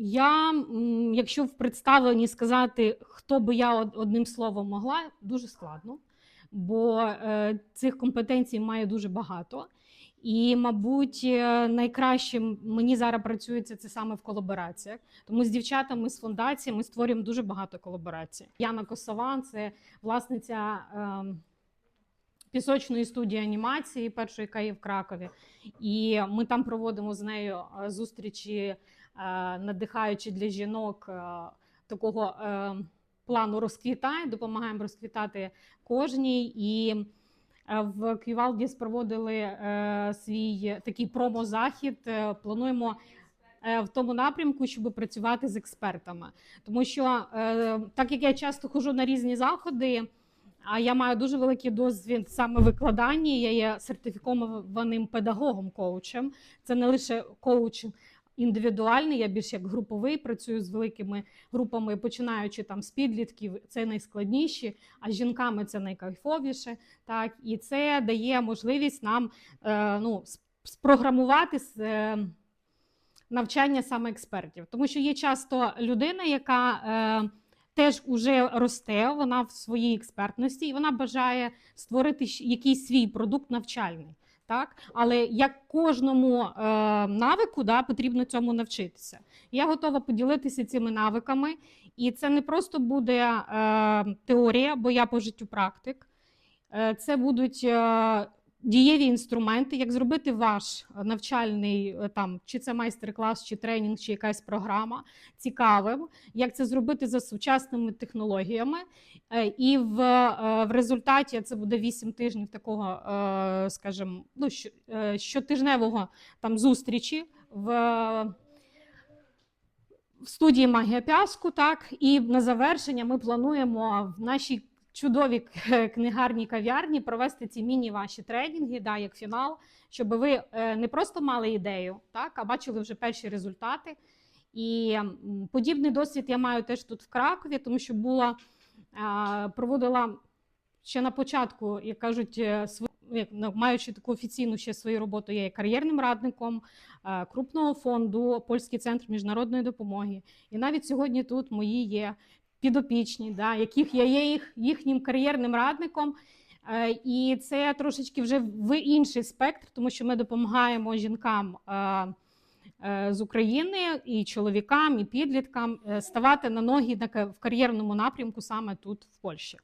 Я, якщо в представленні сказати, хто би я одним словом могла, дуже складно, бо е, цих компетенцій має дуже багато. І, мабуть, е, найкращим мені зараз працюється це саме в колабораціях. Тому з дівчатами з фундації ми створюємо дуже багато колаборацій. Яна Косован це власниця е, пісочної студії анімації, першої, яка є в Кракові. І ми там проводимо з нею е, зустрічі, е, надихаючи для жінок е, такого плану розквітай, допомагаємо розквітати кожній. І в Квівалді спроводили свій такий промо-захід. Плануємо в тому напрямку, щоб працювати з експертами. Тому що, так як я часто ходжу на різні заходи, а я маю дуже великий досвід саме викладання. Я є сертифікованим педагогом коучем. Це не лише коуч індивідуальний, я більш як груповий, працюю з великими групами, починаючи там з підлітків, це найскладніші, а з жінками це найкайфовіше. Так, і це дає можливість нам е, ну, спрограмувати е, навчання саме експертів. Тому що є часто людина, яка е, теж уже росте, вона в своїй експертності, і вона бажає створити якийсь свій продукт навчальний. Так? Але як кожному е, навику да, потрібно цьому навчитися. Я готова поділитися цими навиками, і це не просто буде е, теорія, бо я по життю практик. Е, це будуть е, дієві інструменти, як зробити ваш навчальний е, там, чи це майстер-клас, чи тренінг, чи якась програма цікавим, як це зробити за сучасними технологіями. Е, І в, е, в результаті це буде 8 тижнів такого, е, скажімо, ну, е, щотижневого там зустрічі в, в студії Магія Пяску. Так, і на завершення ми плануємо в нашій чудовій к- книгарній кав'ярні провести ці міні ваші тренінги, да, як фінал, щоб ви е, не просто мали ідею, так, а бачили вже перші результати. І подібний досвід я маю теж тут в Кракові, тому що була проводила ще на початку, як кажуть, е, маючи таку офіційну ще свою роботу, я є кар'єрним радником е, крупного фонду Польський центр міжнародної допомоги. І навіть сьогодні тут мої є підопічні, да, яких я є їх, їхнім кар'єрним радником. Е, І це трошечки вже в інший спектр, тому що ми допомагаємо жінкам е, е, з України і чоловікам, і підліткам ставати на ноги в кар'єрному напрямку саме тут, в Польщі.